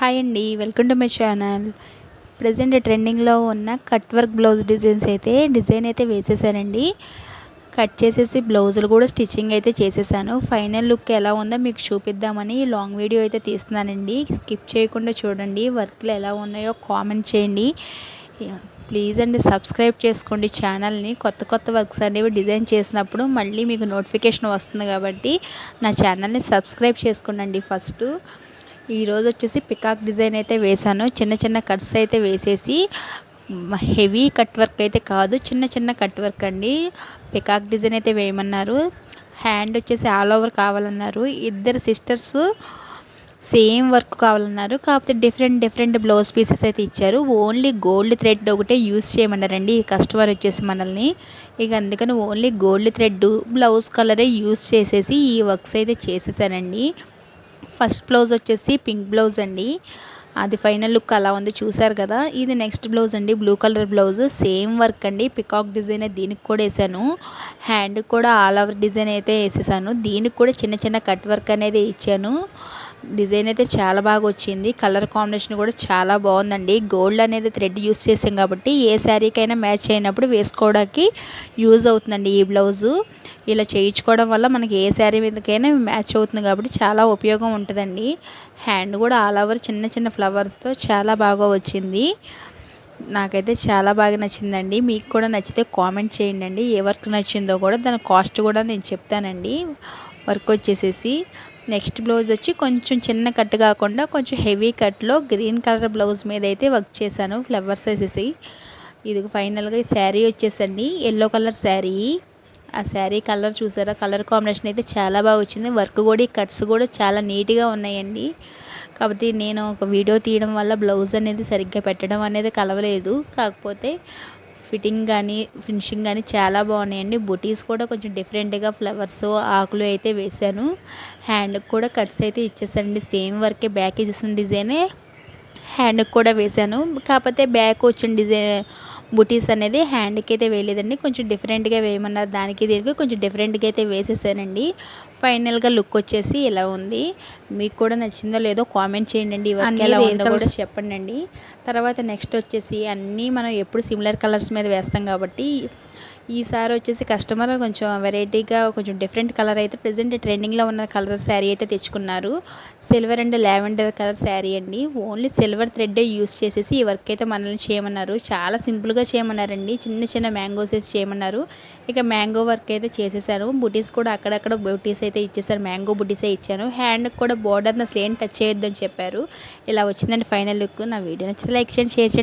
Hi అండి welcome to my channel. Present ట్రెండింగ్లో ఉన్న కట్ వర్క్ బ్లౌజ్ డిజైన్స్ అయితే డిజైన్ అయితే వేసేసానండి. కట్ చేసేసి బ్లౌజులు కూడా స్టిచ్చింగ్ అయితే చేసేసాను. ఫైనల్ లుక్ ఎలా ఉందో మీకు చూపిద్దామని లాంగ్ వీడియో అయితే తీస్తున్నానండి. స్కిప్ చేయకుండా చూడండి వర్క్లు ఎలా ఉన్నాయో కామెంట్ చేయండి. ప్లీజ్ అండి సబ్స్క్రైబ్ చేసుకోండి ఛానల్ని. కొత్త కొత్త వర్క్స్ అనేవి డిజైన్ చేసినప్పుడు మళ్ళీ మీకు నోటిఫికేషన్ వస్తుంది కాబట్టి నా ఛానల్ని సబ్స్క్రైబ్ చేసుకోండి ఫస్ట్. ఈరోజు వచ్చేసి పికాక్ డిజైన్ అయితే వేశాను. చిన్న చిన్న కట్స్ అయితే వేసేసి హెవీ కట్ వర్క్ అయితే కాదు చిన్న చిన్న కట్ వర్క్ అండి. పికాక్ డిజైన్ అయితే వేయమన్నారు. హ్యాండ్ వచ్చేసి ఆల్ ఓవర్ కావాలన్నారు. ఇద్దరు సిస్టర్స్ సేమ్ వర్క్ కావాలన్నారు. కాకపోతే డిఫరెంట్ డిఫరెంట్ బ్లౌజ్ పీసెస్ అయితే ఇచ్చారు. ఓన్లీ గోల్డ్ థ్రెడ్ ఒకటే యూస్ చేయమన్నారండి ఈ కస్టమర్ వచ్చేసి మనల్ని. ఇక అందుకని ఓన్లీ గోల్డ్ థ్రెడ్ బ్లౌజ్ కలరే యూస్ చేసేసి ఈ వర్క్స్ అయితే చేసేసానండి. ఫస్ట్ బ్లౌజ్ వచ్చేసి పింక్ బ్లౌజ్ అండి. అది ఫైనల్ లుక్ అలా ఉంది చూసారు కదా. ఇది నెక్స్ట్ బ్లౌజ్ అండి blue colour blouse. Same work అండి పికాక్ డిజైన్ దీనికి కూడా వేసాను. హ్యాండ్ కూడా ఆల్ ఓవర్ డిజైన్ అయితే వేసేసాను. దీనికి కూడా చిన్న చిన్న కట్ వర్క్ అనేది ఇచ్చాను. డిజైన్ అయితే చాలా బాగా వచ్చింది. కలర్ కాంబినేషన్ కూడా చాలా బాగుందండి. గోల్డ్ అనేది థ్రెడ్ యూస్ చేసాం కాబట్టి ఏ శారీకైనా మ్యాచ్ అయినప్పుడు వేసుకోవడానికి యూజ్ అవుతుందండి ఈ బ్లౌజు. ఇలా చేయించుకోవడం వల్ల మనకి ఏ శారీ మీదకైనా మ్యాచ్ అవుతుంది కాబట్టి చాలా ఉపయోగం ఉంటుందండి. హ్యాండ్ కూడా ఆల్ ఓవర్ చిన్న చిన్న ఫ్లవర్స్తో చాలా బాగా వచ్చింది. నాకైతే చాలా బాగా నచ్చిందండి. మీకు కూడా నచ్చితే కామెంట్ చేయండి. ఏ వర్క్ నచ్చిందో కూడా దాని కాస్ట్ కూడా నేను చెప్తానండి. వర్క్ వచ్చేసేసి నెక్స్ట్ బ్లౌజ్ వచ్చి కొంచెం చిన్న కట్ కాకుండా కొంచెం హెవీ కట్లో గ్రీన్ కలర్ బ్లౌజ్ మీద అయితే వర్క్ చేశాను ఫ్లవర్స్ వేసేసి ఇది ఫైనల్గా ఈ శారీ వచ్చేసండి ఎల్లో కలర్ శారీ. ఆ శారీ కలర్ చూసారా? కలర్ కాంబినేషన్ అయితే చాలా బాగా వచ్చింది. వర్క్ కూడా ఈ కట్స్ కూడా చాలా నీట్గా ఉన్నాయండి. కాబట్టి నేను ఒక వీడియో తీయడం వల్ల బ్లౌజ్ అనేది సరిగ్గా పెట్టడం అనేది కలవలేదు. కాకపోతే ఫిట్టింగ్ కానీ ఫినిషింగ్ కానీ చాలా బాగున్నాయండి. బుటీస్ కూడా కొంచెం డిఫరెంట్గా ఫ్లవర్స్ ఆకులు అయితే వేశాను. హ్యాండ్కి కూడా కట్స్ అయితే ఇచ్చేసానండి. సేమ్ వర్కే బ్యాక్ ఇచ్చేసిన డిజైనే హ్యాండ్కి కూడా వేశాను. కాకపోతే బ్యాక్ వచ్చిన డిజైన్ బుటీస్ అనేది హ్యాండ్కి అయితే వేయలేదండి. కొంచెం డిఫరెంట్గా వేయమన్నారు. దానికి దీనికి కొంచెం డిఫరెంట్గా అయితే వేసేసానండి. ఫైనల్గా లుక్ వచ్చేసి ఇలా ఉంది? మీకు కూడా నచ్చిందో లేదో కామెంట్ చేయండి ఇవన్నీ ఎలా ఉందో కూడా చెప్పండి తర్వాత నెక్స్ట్ వచ్చేసి అన్నీ మనం ఎప్పుడు సిమిలర్ కలర్స్ మీద వేస్తాం కాబట్టి ఈసారి వచ్చేసి కస్టమర్ కొంచెం వెరైటీగా కొంచెం డిఫరెంట్ కలర్ అయితే ప్రజెంట్ ట్రెండింగ్లో ఉన్న కలర్ శారీ అయితే తెచ్చుకున్నారు. Silver and lavender colour sari అండి. ఓన్లీ సిల్వర్ థ్రెడ్ యూస్ చేసేసి ఈ వర్క్ అయితే మనల్ని చేయమన్నారు. చాలా సింపుల్గా చేయమన్నారండి. చిన్న చిన్న మ్యాంగోస్ వేసి చేయమన్నారు. ఇక మ్యాంగో వర్క్ అయితే చేసేసాను. బుటీస్ కూడా అక్కడక్కడ బుటీస్ అయితే ఇచ్చేసారు. మ్యాంగో బుటీసే ఇచ్చాను. హ్యాండ్కి కూడా బోర్డర్ అసలు ఏం టచ్ చేయొద్దని చెప్పారు. ఇలా వచ్చిందండి ఫైనల్ లుక్. నా వీడియో నచ్చితే లైక్ చేయండి షేర్ చేయండి.